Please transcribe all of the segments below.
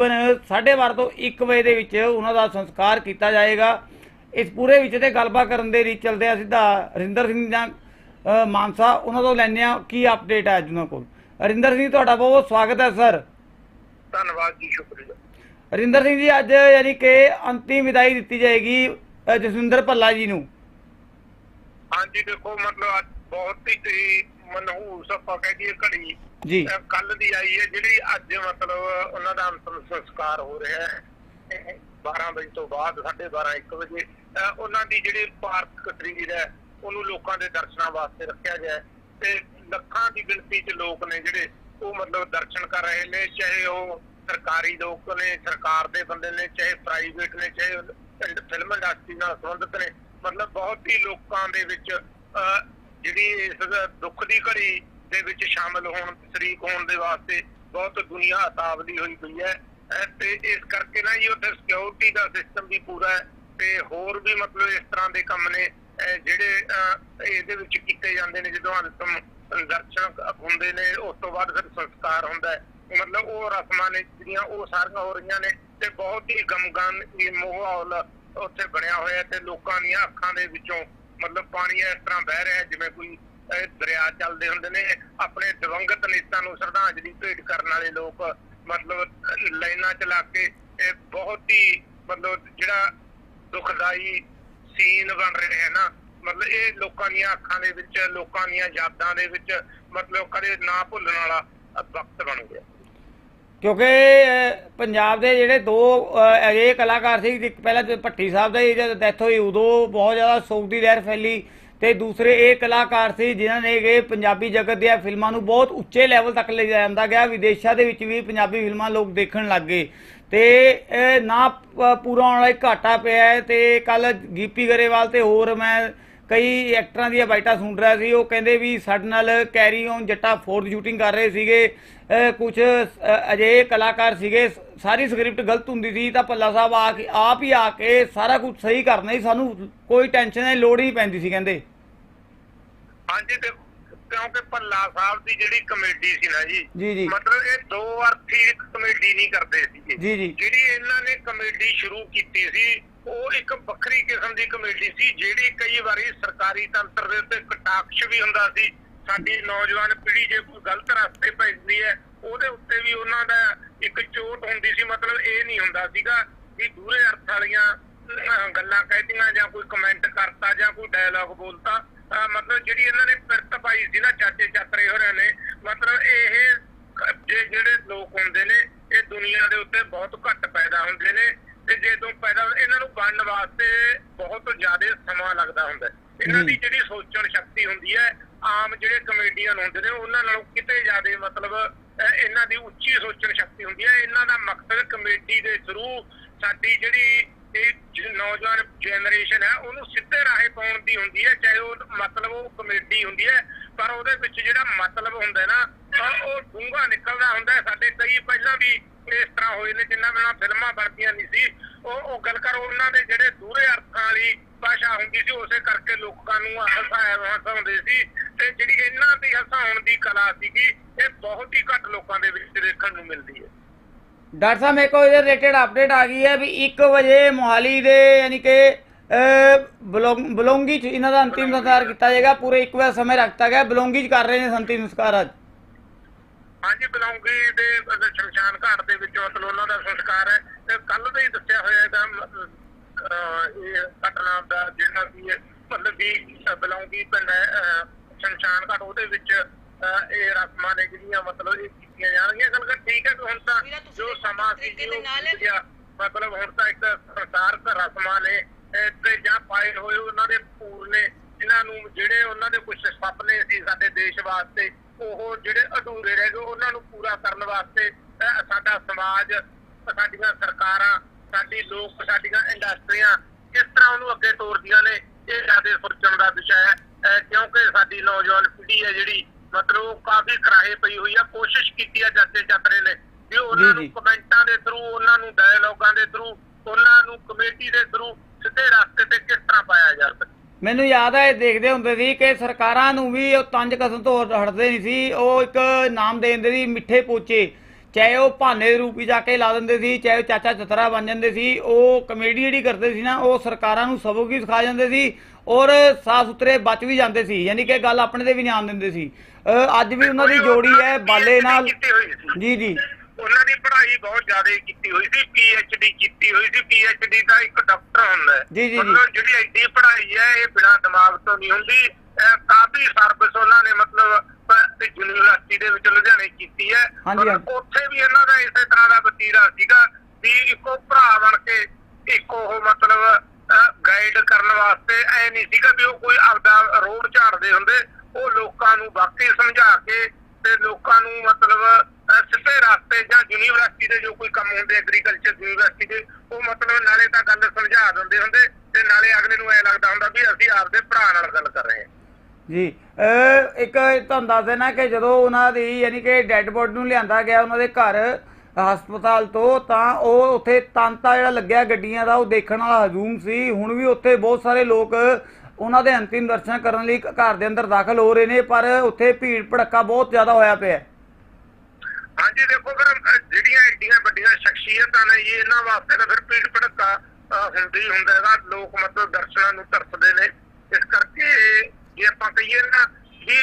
12:30 ਤੋਂ 1 ਵਜੇ ਦੇ ਵਿੱਚ ਉਹਨਾਂ ਦਾ ਸੰਸਕਾਰ ਕੀਤਾ ਜਾਏਗਾ। ਇਸ ਪੂਰੇ ਵਿੱਚ ਤੇ ਗੱਲਬਾਤ ਕਰਨ ਦੇ ਲਈ ਚੱਲਦੇ ਆ ਸਿੱਧਾ ਰਿੰਦਰ ਸਿੰਘ ਜਾਂ ਮਾਨਸਾ ਉਹਨਾਂ ਤੋਂ ਲੈਣੇ ਆ ਕੀ ਅਪਡੇਟ ਹੈ ਅੱਜ ਉਹਨਾਂ ਕੋਲ। ਰਿੰਦਰ ਸਿੰਘ ਤੁਹਾਡਾ ਬਹੁਤ ਬਹੁਤ ਸਵਾਗਤ ਹੈ ਸਰ। ਧੰਨਵਾਦ ਜੀ ਸ਼ੁਕਰੀਆ। ਰਿੰਦਰ ਸਿੰਘ ਜੀ ਅੱਜ ਯਾਨੀ ਕਿ ਅੰਤਿਮ ਵਿਦਾਈ ਦਿੱਤੀ ਜਾਏਗੀ ਜਸਵਿੰਦਰ ਭੱਲਾ ਜੀ ਨੂੰ। ਹਾਂਜੀ ਦੇਖੋ ਮਤਲਬ ਬਹੁਤ ਹੀ ਮਨਹੂਸ ਆਪਾਂ ਕਹਿ ਦਈਏ ਘੜੀ। ਜੀ। ਕੱਲ ਦੀ ਆਈ ਹੈ ਜਿਹੜੀ ਅੱਜ ਮਤਲਬ ਉਹਨਾਂ ਦਾ ਅੰਤਮ ਸੰਸਕਾਰ ਹੋ ਰਿਹਾ ਹੈ। 12 ਵਜੇ ਤੋਂ ਬਾਅਦ 12:30 1 ਵਜੇ। ਉਹਨਾਂ ਦੀ ਜਿਹੜੀ ਪਾਰਕ ਕਟਰੀਰ ਹੈ ਉਹਨੂੰ ਲੋਕਾਂ ਦੇ ਦਰਸ਼ਨਾਂ ਵਾਸਤੇ ਰੱਖਿਆ ਗਿਆ ਤੇ ਲੱਖਾਂ ਦੀ ਗਿਣਤੀ 'ਚ ਲੋਕ ਨੇ ਜਿਹੜੇ ਉਹ ਮਤਲਬ ਦਰਸ਼ਨ ਕਰ ਰਹੇ ਨੇ ਚਾਹੇ ਉਹ ਸਰਕਾਰੀ ਲੋਕ ਨੇ ਸਰਕਾਰ ਦੇ ਬੰਦੇ ਨੇ ਚਾਹੇ ਪ੍ਰਾਈਵੇਟ ਨੇ ਚਾਹੇ ਫਿਲਮ ਇੰਡਸਟਰੀ ਨਾਲ ਸੰਬੰਧਿਤ ਨੇ। ਮਤਲਬ ਬਹੁਤ ਹੀ ਲੋਕਾਂ ਦੇ ਵਿੱਚ ਜਿਹੜੀ ਇਸ ਦੁੱਖ ਦੀ ਘੜੀ ਦੇ ਵਿੱਚ ਸ਼ਾਮਲ ਹੋਣ, ਸ਼ਰੀਕ ਹੋਣ ਦੇ ਵਾਸਤੇ ਬਹੁਤ ਦੁਨੀਆ ਅਤਾਵਲੀ ਹੋਈ ਪਈ ਹੈ। ਤੇ ਇਸ ਕਰਕੇ ਨਾ ਜੀ ਉੱਥੇ ਸਿਕਿਉਰਿਟੀ ਦਾ ਸਿਸਟਮ ਵੀ ਪੂਰਾ ਹੈ ਤੇ ਹੋਰ ਵੀ ਮਤਲਬ ਇਸ ਤਰ੍ਹਾਂ ਦੇ ਕੰਮ ਨੇ ਜਿਹੜੇ ਇਹਦੇ ਵਿੱਚ ਕੀਤੇ ਜਾਂਦੇ ਨੇ, ਜਦੋਂ ਅੰਤਮ ਦਰਸ਼ਨ ਹੁੰਦੇ ਨੇ, ਉਸ ਤੋਂ ਬਾਅਦ ਫਿਰ ਸੰਸਕਾਰ ਹੁੰਦਾ ਹੈ। ਮਤਲਬ ਉਹ ਰਸਮਾਂ ਨੇ, ਜਿਹੜੀਆਂ ਉਹ ਸਾਰੀਆਂ ਹੋ ਰਹੀਆਂ ਨੇ ਤੇ ਬਹੁਤ ਹੀ ਗਮਗਨ ਇਹ ਮਾਹੌਲ ਉੱਥੇ ਬਣਿਆ ਹੋਇਆ ਤੇ ਲੋਕਾਂ ਦੀਆਂ ਅੱਖਾਂ ਦੇ ਵਿੱਚੋਂ ਮਤਲਬ ਪਾਣੀ ਇਸ ਤਰ੍ਹਾਂ ਵਹਿ ਰਿਹਾ ਜਿਵੇਂ ਕੋਈ ਦਰਿਆ ਚੱਲਦੇ ਹੁੰਦੇ ਨੇ, ਆਪਣੇ ਦਿਵੰਗਤ ਨੇਤਾ ਨੂੰ ਸ਼ਰਧਾਂਜਲੀ ਭੇਟ ਕਰਨ ਵਾਲੇ ਲੋਕ, ਮਤਲਬ ਲਾਈਨਾਂ ਚ ਲਾ ਕੇ ਇਹ ਬਹੁਤ ਹੀ, ਮਤਲਬ ਜਿਹੜਾ ਦੁਖਦਾਈ ਸੀਨ ਬਣ ਰਹੇ ਹੈ ਨਾ, ਮਤਲਬ ਇਹ ਲੋਕਾਂ ਦੀਆਂ ਅੱਖਾਂ ਦੇ ਵਿੱਚ, ਲੋਕਾਂ ਦੀਆਂ ਯਾਦਾਂ ਦੇ ਵਿੱਚ, ਮਤਲਬ ਕਦੇ ਨਾ ਭੁੱਲਣ ਵਾਲਾ ਵਕਤ ਬਣ ਗਿਆ। ਕਿਉਂਕਿ ਪੰਜਾਬ ਦੇ ਜਿਹੜੇ ਦੋ ਅ, ਕਲਾਕਾਰ ਸੀ ਇੱਕ ਪਹਿਲਾਂ ਤੇ ਭੱਟੀ ਸਾਹਿਬ ਦਾ ਜਦ ਡੈਥ ਹੋਈ ਉਦੋਂ ਬਹੁਤ ਜ਼ਿਆਦਾ ਸੋਗ ਦੀ ਲਹਿਰ ਫੈਲੀ। ਤੇ ਦੂਸਰੇ ਇਹ ਕਲਾਕਾਰ ਸੀ ਜਿਨ੍ਹਾਂ ਨੇ ਕਿ ਪੰਜਾਬੀ ਜਗਤ ਦੀਆਂ ਫਿਲਮਾਂ ਨੂੰ ਬਹੁਤ ਉੱਚੇ ਲੈਵਲ ਤੱਕ ਲੈ ਜਾਂਦਾ ਗਿਆ ਵਿਦੇਸ਼ਾਂ ਦੇ ਵਿੱਚ ਵੀ ਪੰਜਾਬੀ ਫਿਲਮਾਂ ਲੋਕ ਦੇਖਣ ਲੱਗ ਗਏ। ਤੇ ਨਾ ਪੂਰਾ ਹੋਣ ਵਾਲਾ ਘਾਟਾ ਪਿਆ ਹੈ ਤੇ ਕੱਲ ਗੀਪੀ ਗਰੇਵਾਲ ਤੇ ਹੋਰ ਮੈਂ ਕਈ ਐਕਟਰਾਂ ਦੀਆਂ ਬਾਈਟਾਂ ਸੁਣ ਰਿਹਾ ਸੀ, ਉਹ ਕਹਿੰਦੇ ਵੀ ਸਾਡੇ ਨਾਲ carry on Jatta fourth shooting ਕਰ ਰਹੇ ਸੀਗੇ। ਕੁਝ ਅਜੇ ਕਲਾਕਾਰ ਸੀਗੇ, ਸਾਰੀ ਸਕ੍ਰਿਪਟ ਗਲਤ ਹੁੰਦੀ ਸੀ, ਤਾਂ ਪੱਲਾ ਸਾਹਿਬ ਆ ਕੇ, ਆਪ ਹੀ ਆ ਕੇ ਸਾਰਾ ਕੁਝ ਸਹੀ ਕਰਨਾ ਸੀ, ਸਾਨੂੰ ਕੋਈ ਟੈਨਸ਼ਨ ਦੀ ਲੋੜ ਹੀ ਨਹੀਂ ਪੈਂਦੀ ਸੀ, ਕਹਿੰਦੇ। ਹਾਂਜੀ, ਤੇ ਕਿਉਂਕਿ ਭੱਲਾ ਸਾਹਿਬ ਦੀ ਜਿਹੜੀ ਕਮੇਡੀ ਸੀ ਨਾ ਜੀ ਮਤਲਬ ਇਹ ਦੋ ਅਰਥੀ ਕਮੇਡੀ ਨਹੀਂ ਕਰਦੇ ਜੀ ਜਿਹੜੀ ਇਹਨਾਂ ਨੇ ਕਮੇਡੀ ਸ਼ੁਰੂ ਕੀਤੀ ਸੀ ਉਹ ਇੱਕ ਵੱਖਰੀ ਕਿਸਮ ਦੀ ਕਮੇਡੀ ਸੀ ਜਿਹੜੀ ਕਈ ਵਾਰੀ ਸਰਕਾਰੀ ਤੰਤਰ ਦੇ ਉੱਤੇ ਕਟਾਕਸ਼ ਵੀ ਹੁੰਦਾ ਸੀ। ਸਾਡੀ ਨੌਜਵਾਨ ਪੀੜ੍ਹੀ ਜੇ ਕੋਈ ਗਲਤ ਰਸਤੇ ਪੈਂਦੀ ਹੈ ਉਹਦੇ ਉੱਤੇ ਵੀ ਉਹਨਾਂ ਦਾ ਇੱਕ ਚੋਟ ਹੁੰਦੀ ਸੀ। ਮਤਲਬ ਇਹ ਨਹੀਂ ਹੁੰਦਾ ਸੀਗਾ ਕਿ ਦੂਰੇ ਅਰਥ ਵਾਲੀਆਂ ਗੱਲਾਂ ਕਹਿਤੀਆਂ ਜਾਂ ਕੋਈ ਕਮੈਂਟ ਕਰਤਾ ਜਾਂ ਕੋਈ ਡਾਇਲੌਗ ਬੋਲਤਾ। ਮਤਲਬ ਜਿਹੜੀ ਇਹਨਾਂ ਨੇ ਪਿਰਤ ਪਾਈ ਸੀ ਨਾ ਚਾਚੇ ਚਾਤਰੇ ਹੋਰਿਆਂ ਨੇ ਮਤਲਬ ਇਹ ਜਿਹੜੇ ਲੋਕ ਹੁੰਦੇ ਨੇ ਇਹ ਦੁਨੀਆ ਦੇ ਉੱਤੇ ਬਹੁਤ ਘੱਟ ਪੈਦਾ ਹੁੰਦੇ ਨੇ ਤੇ ਜਦੋਂ ਪੈਦਾ ਇਹਨਾਂ ਨੂੰ ਬਣਨ ਵਾਸਤੇ ਬਹੁਤ ਜ਼ਿਆਦਾ ਸਮਾਂ ਲੱਗਦਾ ਹੁੰਦਾ। ਇਹਨਾਂ ਦੀ ਜਿਹੜੀ ਸੋਚਣ ਸ਼ਕਤੀ ਹੁੰਦੀ ਹੈ ਆਮ ਜਿਹੜੇ ਕਮੇਡੀਅਨ ਹੁੰਦੇ ਨੇ ਉਹਨਾਂ ਨਾਲੋਂ ਕਿਤੇ ਜ਼ਿਆਦਾ ਮਤਲਬ ਇਹਨਾਂ ਦੀ ਉੱਚੀ ਸੋਚਣ ਸ਼ਕਤੀ ਹੁੰਦੀ ਹੈ ਇਹਨਾਂ ਦਾ ਮਕਸਦ ਕਮੇਡੀ ਦੇ ਥਰੂ ਸਾਡੀ ਜਿਹੜੀ ਇਹ ਨੌਜਵਾਨ ਜਨਰੇਸ਼ਨ ਹੈ, ਉਹਨੂੰ ਸਿੱਧੇ ਰਾਹੇ ਪਾਉਣ ਦੀ ਹੁੰਦੀ ਹੈ, ਚਾਹੇ ਉਹ ਮਤਲਬ ਉਹ ਕਮੇਡੀ ਹੁੰਦੀ ਹੈ, ਪਰ ਉਹਦੇ ਵਿੱਚ ਜਿਹੜਾ ਮਤਲਬ ਹੁੰਦਾ ਨਾ, ਤਾਂ ਉਹ ਡੂੰਘਾ ਨਿਕਲਦਾ ਹੁੰਦਾ ਸਾਡੇ ਕਈ ਪਹਿਲਾਂ ਵੀ ਇਸ ਤਰ੍ਹਾਂ ਹੋਏ ਨੇ, ਜਿਨ੍ਹਾਂ ਨਾਲ ਫਿਲਮਾਂ ਬਣਦੀਆਂ ਨਹੀਂ ਸੀ। ਉਹ ਉਹ ਗੱਲ ਕਰ, ਉਹਨਾਂ ਦੇ ਜਿਹੜੇ ਦੂਰੇ ਅਰਥਾਂ ਵਾਲੀ ਭਾਸ਼ਾ ਹੁੰਦੀ ਸੀ, ਉਸੇ ਕਰਕੇ ਲੋਕਾਂ ਨੂੰ ਹਸਾਇਆ ਹਸਾਉਂਦੇ ਸੀ। ਤੇ ਜਿਹੜੀ ਇਹਨਾਂ ਦੀ ਹਸਾਉਣ ਦੀ ਕਲਾ ਸੀਗੀ, ਇਹ ਬਹੁਤ ਹੀ ਘੱਟ ਲੋਕਾਂ ਦੇ ਵਿੱਚ ਦੇਖਣ ਨੂੰ ਮਿਲਦੀ ਹੈ। ਡਾਕਟਰ ਸਾਹਿਬ ਮੇਰੇ ਕੋਲ ਇਹਦੇ ਰਿਲੇਟਡ ਅਪਡੇਟ ਆ ਗਈ ਹੈ ਵੀ 1 ਵਜੇ ਮੋਹਾਲੀ ਦੇ ਯਾਨੀ ਕਿ ਅ, ਚ ਇਹਨਾਂ ਦਾ ਅੰਤਿਮ ਸੰਸਕਾਰ ਕੀਤਾ ਜਾਏਗਾ। ਪੂਰੇ 1 ਵਜੇ ਸਮੇਂ ਰੱਖਤਾ ਗਿਆ। ਬਲੌਂਗੀ ਚ ਕਰ ਰਹੇ ਨੇ ਅੰਤਿਮ ਸੰਸਕਾਰ ਅੱਜ। ਹਾਂਜੀ ਬਲੌਂਗੀ ਦੇ ਮਤਲਬ ਸ਼ਮਸ਼ਾਨ ਘਾਟ ਦੇ ਵਿੱਚ ਮਤਲਬ ਉਹਨਾਂ ਦਾ ਸੰਸਕਾਰ ਹੈ। ਤੇ ਕੱਲ ਦਾ ਹੀ ਦੱਸਿਆ ਹੋਇਆ ਇਹਦਾ ਇਹ ਘਟਨਾ ਦਾ ਜਿਹੜਾ ਵੀ ਮਤਲਬ ਵੀ ਅਹ ਪਿੰਡ ਸ਼ਮਸ਼ਾਨ ਘਾਟ ਉਹਦੇ ਵਿੱਚ ਇਹ ਰਸਮਾਂ ਨੇ ਜਿਹੜੀਆਂ ਮਤਲਬ ਇਹ ਕੀਤੀਆਂ ਜਾਣਗੀਆਂ। ਕਰ ਠੀਕ ਹੈ ਕਿ ਹੁਣ ਤਾਂ ਜੋ ਸਮਾਂ ਸੀ ਜੀ ਦੇ ਉਹ ਮਤਲਬ ਹੁਣ ਤਾਂ ਇੱਕ ਸੰਸਾਰਕ ਰਸਮਾਂ ਨੇ ਤੇ ਜਾਂ ਪਾਏ ਹੋਏ ਉਹਨਾਂ ਦੇ ਪੂਰ ਨੇ ਜਿਨ੍ਹਾਂ ਨੂੰ ਜਿਹੜੇ ਉਹਨਾਂ ਦੇ ਕੁਝ ਸੁਪਨੇ ਸੀ ਸਾਡੇ ਦੇਸ਼ ਵਾਸਤੇ ਉਹ ਜਿਹੜੇ ਅਧੂਰੇ ਰਹਿ ਗਏ ਉਹਨਾਂ ਨੂੰ ਪੂਰਾ ਕਰਨ ਵਾਸਤੇ ਸਾਡਾ ਸਮਾਜ ਸਾਡੀਆਂ ਸਰਕਾਰਾਂ ਸਾਡੀ ਲੋਕ ਸਾਡੀਆਂ ਇੰਡਸਟਰੀਆਂ ਕਿਸ ਤਰ੍ਹਾਂ ਉਹਨੂੰ ਅੱਗੇ ਤੋਰਦੀਆਂ ਨੇ ਇਹ ਜ਼ਿਆਦਾ ਸੋਚਣ ਦਾ ਵਿਸ਼ਾ ਹੈ। ਕਿਉਂਕਿ ਸਾਡੀ ਨੌਜਵਾਨ ਪੀੜ੍ਹੀ ਹੈ ਜਿਹੜੀ ਮਤਲਬ ਕਾਫੀ ਕਰਾਹੇ ਪਈ ਹੋਈ ਆ ਕੋਸ਼ਿਸ਼ ਕੀਤੀ ਆ ਚਾਚੇ ਚਾਤਰੇ ਨੇ ਵੀ ਉਹਨਾਂ ਨੂੰ। ਕਮੈਂਟਾਂ ਦੇ ਥਰੂ ਉਹਨਾਂ ਨੂੰ ਡਾਇਲੌਗਾਂ ਦੇ ਥਰੂ ਉਹਨਾਂ ਨੂੰ ਕਮੇਟੀ ਦੇ ਥਰੂ ਸਿੱਧੇ ਰਸਤੇ ਤੇ ਕਿਸ ਤਰ੍ਹਾਂ ਪਾਇਆ ਜਾ ਸਕਦਾ ਮੈਨੂੰ ਯਾਦ ਹੈ ਇਹ ਦੇਖਦੇ ਹੁੰਦੇ ਸੀ ਕਿ ਸਰਕਾਰਾਂ ਨੂੰ ਵੀ ਉਹ ਤੰਜ ਕਸਮ ਤੋਂ ਹਟਦੇ ਨਹੀਂ ਸੀ ਉਹ ਇੱਕ ਨਾਮ ਦੇ ਦਿੰਦੇ ਸੀ ਮਿੱਠੇ ਪੋਚੇ ਚਾਹੇ ਉਹ ਭਾਨੇ ਰੂਪ ਜਾ ਕੇ ਲਾ ਦਿੰਦੇ ਸੀ ਚਾਹੇ ਚਾਚਾ ਚਤਰਾ ਬਣ ਜਾਂਦੇ ਸੀ ਉਹ ਕਮੇਡੀ ਜਿਹੜੀ ਕਰਦੇ ਸੀ ਨਾ ਉਹ ਸਰਕਾਰਾਂ ਨੂੰ ਸਬਕ ਹੀ ਸਿਖਾ ਜਾਂਦੇ ਸੀ ਔਰ ਸਾਫ਼ ਸੁਥਰੇ ਬਚ ਵੀ ਜਾਂਦੇ ਸੀ ਯਾਨੀ ਕਿ ਗੱਲ ਆਪਣੇ ਤੇ ਵੀ ਨਹੀਂ ਦਿੰਦੇ ਸੀ। ਅੱਜ ਵੀ ਉਹਨਾਂ ਦੀ ਜੋੜੀ ਹੈ ਬਾਲੇ ਨਾਲ। ਜੀ ਜੀ। ਉਹਨਾਂ ਦੀ ਪੜ੍ਹਾਈ ਬਹੁਤ ਜ਼ਿਆਦਾ ਕੀਤੀ ਹੋਈ ਸੀ ਡੀ ਕੀਤੀ ਹੋਈ ਸੀ ਡੀ ਦਾ ਇੱਕ ਡਾਕਟਰ ਹੁੰਦਾ ਹੈ। ਜੀ, ਜੀ। ਮਤਲਬ ਜਿਹੜੀ ਐਡੀ ਪੜ੍ਹਾਈ ਹੈ ਇਹ ਬਿਨਾਂ ਦਿਮਾਗ ਤੋਂ ਨਹੀਂ ਹੁੰਦੀ ਕਾਫੀ ਸਰਵਿਸ ਉਹਨਾਂ ਨੇ ਮਤਲਬ ਪ- ਯੂਨੀਵਰਸਿਟੀ ਦੇ ਵਿੱਚ ਲੁਧਿਆਣੇ ਕੀਤੀ ਹੈ। ਹਾਂਜੀ, ਔਰ ਹਾਂਜੀ। ਉੱਥੇ ਵੀ ਇਹਨਾਂ ਦਾ ਇਸੇ ਤਰ੍ਹਾਂ ਦਾ ਵਤੀਰਾ ਸੀਗਾ ਵੀ ਇੱਕੋ ਭਰਾ ਬਣ ਕੇ ਇੱਕ ਉਹ ਮਤਲਬ ਗਾਈਡ ਕਰਨ ਵਾਸਤੇ ਐ ਨਹੀਂ ਸੀਗਾ ਵੀ ਉਹ ਕੋਈ ਆਪਦਾ ਰੋਡ ਝਾੜਦੇ ਹੁੰਦੇ। ਉਹ ਲੋਕਾਂ ਨੂੰ ਵਾਕਈ ਸਮਝਾ ਕੇ ਤੇ ਲੋਕਾਂ ਨੂੰ ਮਤਲਬ ਅਹ, ਸਿੱਧੇ ਰਸਤੇ ਜਾਂ ਯੂਨੀਵਰਸਿਟੀ ਦੇ ਜੋ ਕੋਈ ਕੰਮ ਹੁੰਦੇ ਐਗਰੀਕਲਚਰ ਯੂਨੀਵਰਸਿਟੀ ਦੇ ਉਹ ਮਤਲਬ ਨਾਲੇ ਤਾਂ ਗੱਲ ਸਮਝਾ ਦਿੰਦੇ ਹੁੰਦੇ ਤੇ ਨਾਲੇ ਅਗਲੇ ਨੂੰ ਐ ਲੱਗਦਾ ਹੁੰਦਾ ਵੀ ਅਸੀਂ ਆਪਦੇ ਭਰਾ ਨਾਲ ਗੱਲ ਕਰ ਰਹੇ ਹਾਂ। ਜੀ। ਇੱਕ ਤੁਹਾਨੂੰ ਦੱਸ ਦੇਣਾ ਕਿ ਜਦੋਂ ਉਹਨਾਂ ਦੀ ਯਾਨੀ ਕਿ ਡੈੱਡ ਬੋਡੀ ਨੂੰ ਲਿਆਂਦਾ ਗਿਆ ਉਹਨਾਂ ਦੇ ਘਰ ਹਸਪਤਾਲ ਤੋਂ, ਤਾਂ ਉਹ ਉੱਥੇ ਤਾਂਤਾ ਜਿਹੜਾ ਲੱਗਿਆ ਗੱਡੀਆਂ ਦਾ, ਉਹ ਦੇਖਣ ਵਾਲਾ ਹਜੂਮ ਸੀ। ਹੁਣ ਵੀ ਉੱਥੇ ਬਹੁਤ ਸਾਰੇ ਲੋਕ ਉਹਨਾਂ ਦੇ ਅੰਤਿਮ ਦਰਸ਼ਨ ਕਰਨ ਲਈ ਘਰ ਦੇ ਅੰਦਰ ਦਾਖਲ ਹੋ ਰਹੇ ਨੇ, ਪਰ ਉੱਥੇ ਭੀੜ ਭੜੱਕਾ ਬਹੁਤ ਜ਼ਿਆਦਾ ਹੋਇਆ ਪਿਆ ਹੈ। ਹਾਂਜੀ, ਦੇਖੋ ਫਿਰ ਜਿਹੜੀਆਂ ਏਡੀਆਂ ਵੱਡੀਆਂ ਸ਼ਖਸੀਅਤਾਂ ਨੇ ਜੀ, ਇਹਨਾਂ ਵਾਸਤੇ ਤਾਂ ਫਿਰ ਭੀੜ ਭੜੱਕਾ ਹੁੰਦੀ ਹੁੰਦਾ ਹੈਗਾ। ਲੋਕ ਮਤਲਬ ਦਰਸ਼ਨਾਂ ਨੂੰ ਤਰਸਦੇ ਨੇ। ਇਸ ਕਰਕੇ ਜੇ ਆਪਾਂ ਕਹੀਏ ਨਾ ਵੀ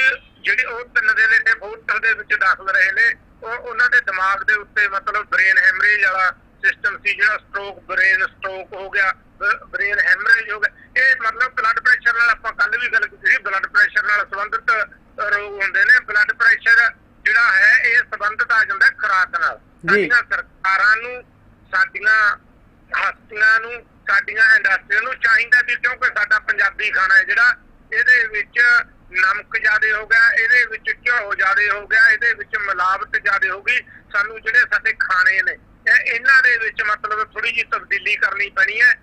ਜਿਹੜੇ ਉਹ ਤਿੰਨ ਦਿਨ ਇੱਥੇ ਹੋਟਲ ਦੇ ਵਿੱਚ ਦਾਖਲ ਰਹੇ ਨੇ ਉਹ ਉਹਨਾਂ ਦੇ ਦਿਮਾਗ ਦੇ ਉੱਤੇ ਮਤਲਬ ਬ੍ਰੇਨ ਹੈਮਰੇਜ ਵਾਲਾ ਸਿਸਟਮ ਸੀ ਜਿਹੜਾ ਸਟ੍ਰੋਕ ਬ੍ਰੇਨ ਸਟ੍ਰੋਕ ਹੋ ਗਿਆ ਬ੍ਰੇਨ ਹੈਮਰੇਜ ਹੋ ਗਿਆ। ਇਹ ਮਤਲਬ ਬਲੱਡ ਪ੍ਰੈਸ਼ਰ ਨਾਲ ਆਪਾਂ ਕੱਲ ਵੀ ਗੱਲ ਕੀਤੀ ਸੀ ਬਲੱਡ ਪ੍ਰੈਸ਼ਰ ਨਾਲ ਸੰਬੰਧਿਤ ਰੋਗ ਹੁੰਦੇ ਨੇ। ਬਲੱਡ ਪ੍ਰੈਸ਼ਰ ਜਿਹੜਾ ਹੈ ਇਹ ਸੰਬੰਧਿਤ ਆ ਜਾਂਦਾ ਖੁਰਾਕ ਨਾਲ। ਸਾਡੀਆਂ ਸਰਕਾਰਾਂ ਨੂੰ ਸਾਡੀਆਂ ਹਸਤੀਆਂ ਨੂੰ ਸਾਡੀਆਂ ਇੰਡਸਟਰੀਆਂ ਨੂੰ ਚਾਹੀਦਾ ਵੀ ਕਿਉਂਕਿ ਸਾਡਾ ਪੰਜਾਬੀ ਖਾਣਾ ਹੈ ਜਿਹੜਾ ਇਹਦੇ ਵਿੱਚ ਨਮਕ ਜ਼ਿਆਦੇ ਹੋ ਗਿਆ, ਇਹਦੇ ਵਿੱਚ ਘਿਓ ਜ਼ਿਆਦੇ ਹੋ ਗਿਆ, ਇਹਦੇ ਵਿੱਚ ਮਿਲਾਵਟ ਜ਼ਿਆਦੇ ਹੋ ਗਈ। ਸਾਨੂੰ ਜਿਹੜੇ ਸਾਡੇ ਖਾਣੇ ਨੇ ਇਹਨਾਂ ਦੇ ਵਿੱਚ ਮਤਲਬ ਥੋੜੀ ਜਿਹੀ ਤਬਦੀਲੀ ਕਰਨੀ ਪੈਣੀ ਹੈ।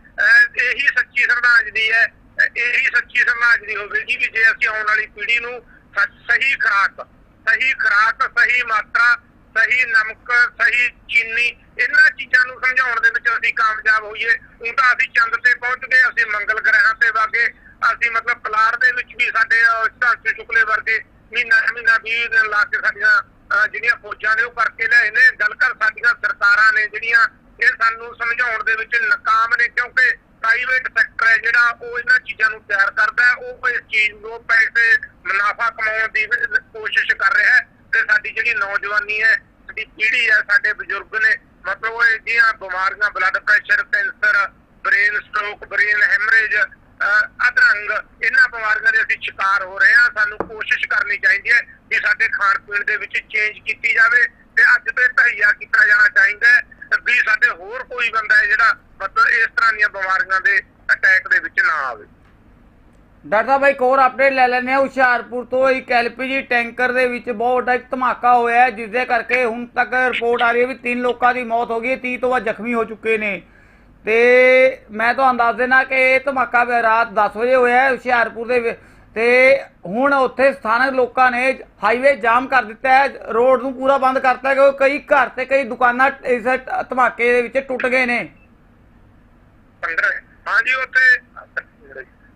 ਇਹੀ ਸੱਚੀ ਸ਼ਰਧਾਂਜਲੀ ਹੈ, ਇਹੀ ਸੱਚੀ ਸ਼ਰਧਾਂਜਲੀ ਹੋਵੇਗੀ ਵੀ ਜੇ ਅਸੀਂ ਆਉਣ ਵਾਲੀ ਪੀੜ੍ਹੀ ਨੂੰ ਸ- ਸਹੀ ਖੁਰਾਕ ਸਹੀ ਖੁਰਾਕ, ਸਹੀ ਮਾਤਰਾ, ਸਹੀ ਨਮਕ, ਸਹੀ ਚੀਨੀ, ਇਹਨਾਂ ਚੀਜ਼ਾਂ ਨੂੰ ਸਮਝਾਉਣ ਦੇ ਵਿੱਚ ਅਸੀਂ ਕਾਮਯਾਬ ਹੋਈਏ। ਹੁਣ ਤਾਂ ਅਸੀਂ ਚੰਦ ਤੇ ਪਹੁੰਚ ਗਏ, ਅਸੀਂ ਮੰਗਲ ਗ੍ਰਹਿਾਂ ਤੇ ਵਾਗੇ। ਅਸੀਂ ਮਤਲਬ ਪਲਾਰ ਦੇ ਵਿੱਚ ਵੀ ਸਾਡੇ ਢਾਂਚੇ ਚੁਕਲੇ ਵਰਗੇ ਮਹੀਨਾ ਮਹੀਨਾ 20 ਦਿਨ ਲਾ ਕੇ ਸਾਡੀਆਂ ਜਿਹੜੀਆਂ ਫੌਜਾਂ ਨੇ ਉਹ ਕਰਕੇ ਲਿਆਏ ਨੇ। ਗੱਲ ਕਰ ਸਾਡੀਆਂ ਸਰਕਾਰਾਂ ਨੇ ਜਿਹੜੀਆਂ ਇਹ ਸਾਨੂੰ ਸਮਝਾਉਣ ਦੇ ਵਿੱਚ ਨਾਕਾਮ ਨੇ ਕਿਉਂਕਿ ਪ੍ਰਾਈਵੇਟ ਸੈਕਟਰ ਹੈ ਜਿਹੜਾ ਉਹ ਇਹਨਾਂ ਚੀਜ਼ਾਂ ਨੂੰ ਤਿਆਰ ਕਰਦਾ ਹੈ। ਉਹ ਇਸ ਚੀਜ਼ ਨੂੰ ਪੈਸੇ ਮੁਨਾਫਾ ਕਮਾਉਣ ਦੀ ਕੋਸ਼ਿਸ਼ ਕਰ ਰਿਹਾ ਹੈ ਤੇ ਸਾਡੀ ਜਿਹੜੀ ਨੌਜਵਾਨੀ ਹੈ, ਸਾਡੀ ਪੀੜ੍ਹੀ ਹੈ, ਸਾਡੇ ਬਜ਼ੁਰਗ ਨੇ, ਮਤਲਬ ਉਹ ਜਿਹੜੀਆਂ ਬਿਮਾਰੀਆਂ blood pressure cancer brain stroke brain haemorrhage ਅਧਰੰਗ, ਇਹਨਾਂ ਬਿਮਾਰੀਆਂ ਦੇ ਅਸੀਂ ਸ਼ਿਕਾਰ ਹੋ ਰਹੇ ਹਾਂ। ਸਾਨੂੰ ਕੋਸ਼ਿਸ਼ ਕਰਨੀ ਚਾਹੀਦੀ ਹੈ ਕਿ ਸਾਡੇ ਖਾਣ ਪੀਣ ਦੇ ਵਿੱਚ ਚੇਂਜ ਕੀਤੀ ਜਾਵੇ ਤੇ ਅੱਜ ਤੇ ਤਹਈਆ ਕੀਤਾ ਜਾਣਾ ਚਾਹੀਦਾ ਹੈ ਵੀ ਸਾਡੇ ਹੋਰ ਕੋਈ ਬੰਦਾ ਹੈ ਜਿਹੜਾ ਮਤਲਬ ਇਸ ਤਰ੍ਹਾਂ ਦੀਆਂ ਬਿਮਾਰੀਆਂ ਦੇ ਅਟੈਕ ਦੇ ਵਿੱਚ ਨਾ ਆਵੇ। ਡਾਕਟਰ ਸਾਹਿਬ ਇੱਕ ਹੋਰ ਅਪਡੇਟ ਲੈ ਲੈਂਦੇ ਹਾਂ। ਹੁਸ਼ਿਆਰਪੁਰ ਤੋਂ ਇੱਕ ਐਲਪੀਜੀ ਟੈਂਕਰ ਦੇ ਵਿੱਚ ਬਹੁਤ ਵੱਡਾ ਇੱਕ ਧਮਾਕਾ ਹੋਇਆ ਹੈ ਜਿਸ ਦੇ ਕਰਕੇ ਹੁਣ ਤੱਕ ਰਿਪੋਰਟ ਆ ਰਹੀ ਹੈ ਵੀ ਤਿੰਨ ਲੋਕਾਂ ਦੀ ਮੌਤ ਹੋ ਗਈ ਹੈ। 30 ਤੋਂ ਵੱਧ ਜ਼ਖਮੀ ਹੋ ਚੁੱਕੇ ਨੇ। ਤੇ ਮੈਂ ਤੁਹਾਨੂੰ ਦੱਸ ਦੇਣਾ ਕਿ ਇਹ ਧਮਾਕਾ ਵੀ ਰਾਤ 10 ਵਜੇ ਹੋਇਆ ਹੈ ਹੁਸ਼ਿਆਰਪੁਰ ਦੇ ਤੇ ਹੁਣ ਉੱਥੇ ਸਥਾਨਕ ਲੋਕਾਂ ਨੇ ਹਾਈਵੇ ਜਾਮ ਕਰ ਦਿੱਤਾ ਹੈ ਰੋਡ ਨੂੰ ਪੂਰਾ ਬੰਦ ਕਰਤਾ ਕਿਉਂਕਿ ਕਈ ਘਰ ਤੇ ਕਈ ਦੁਕਾਨਾਂ ਇਸ ਧਮਾਕੇ ਦੇ ਵਿੱਚ ਟੁੱਟ ਗਏ ਨੇ। ਹਾਂਜੀ ਉੱਥੇ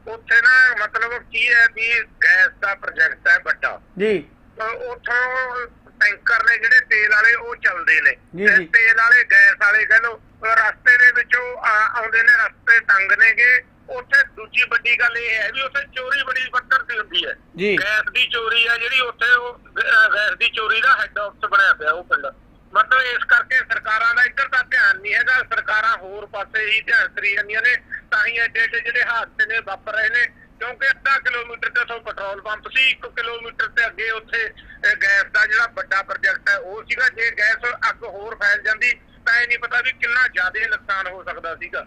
ਉੱਥੇ ਨਾ ਮਤਲਬ ਕੀ ਹੈ ਵੀ ਗੈਸ ਦਾ ਪ੍ਰੋਜੈਕਟ ਹੈ ਵੱਡਾ। ਜੀ। ਉੱਥੋਂ ਟੈਂਕਰ ਨੇ ਜਿਹੜੇ ਤੇਲ ਵਾਲੇ ਉਹ ਚੱਲਦੇ ਨੇ। ਤੇ। ਤੇਲ ਵਾਲੇ ਗੈਸ ਵਾਲੇ ਕਹ ਲੋ ਰਸਤੇ ਦੇ ਵਿੱਚੋਂ ਆ- ਆਉਂਦੇ ਨੇ ਰਸਤੇ ਤੰਗ ਨੇਗੇ। ਉੱਥੇ ਦੂਜੀ ਵੱਡੀ ਗੱਲ ਇਹ ਹੈ ਵੀ ਉੱਥੇ ਚੋਰੀ ਬੜੀ ਪੱਧਰ ਦੀ ਹੁੰਦੀ ਹੈ। ਗੈਸ ਦੀ ਚੋਰੀ ਹੈ ਜਿਹੜੀ ਉੱਥੇ ਉਹ ਗੈਸ ਦੀ ਚੋਰੀ ਦਾ ਹੈੱਡ ਆਫਿਸ ਬਣਿਆ ਪਿਆ ਉਹ ਪਿੰਡ। ਮਤਲਬ ਇਸ ਕਰਕੇ ਸਰਕਾਰਾਂ ਦਾ ਇੱਧਰ ਤਾਂ ਧਿਆਨ ਨਹੀਂ ਹੈਗਾ ਸਰਕਾਰਾਂ ਹੋਰ ਪਾਸੇ ਹੀ ਧਿਆਨ ਕਰੀ ਜਾਂਦੀਆਂ ਨੇ ਤਾਂ ਹੀ ਐਡੇ ਐਡੇ ਜਿਹੜੇ ਹਾਦਸੇ ਨੇ ਵਾਪਰ ਰਹੇ ਨੇ ਕਿਉਂਕਿ ਅੱਧਾ ਕਿਲੋਮੀਟਰ ਤੇ ਉੱਥੋਂ ਪੈਟਰੋਲ ਪੰਪ ਸੀ 1 ਕਿਲੋਮੀਟਰ ਤੇ ਅੱਗੇ ਉੱਥੇ ਗੈਸ ਦਾ ਜਿਹੜਾ ਵੱਡਾ ਪ੍ਰੋਜੈਕਟ ਹੈ ਉਹ ਸੀਗਾ ਜੇ ਗੈਸ ਅੱਗ ਹੋਰ ਫੈਲ ਜਾਂਦੀ ਤਾਂ ਇਹ ਨਹੀਂ ਪਤਾ ਵੀ ਕਿੰਨਾ ਜ਼ਿਆਦਾ ਨੁਕਸਾਨ ਹੋ ਸਕਦਾ ਸੀਗਾ।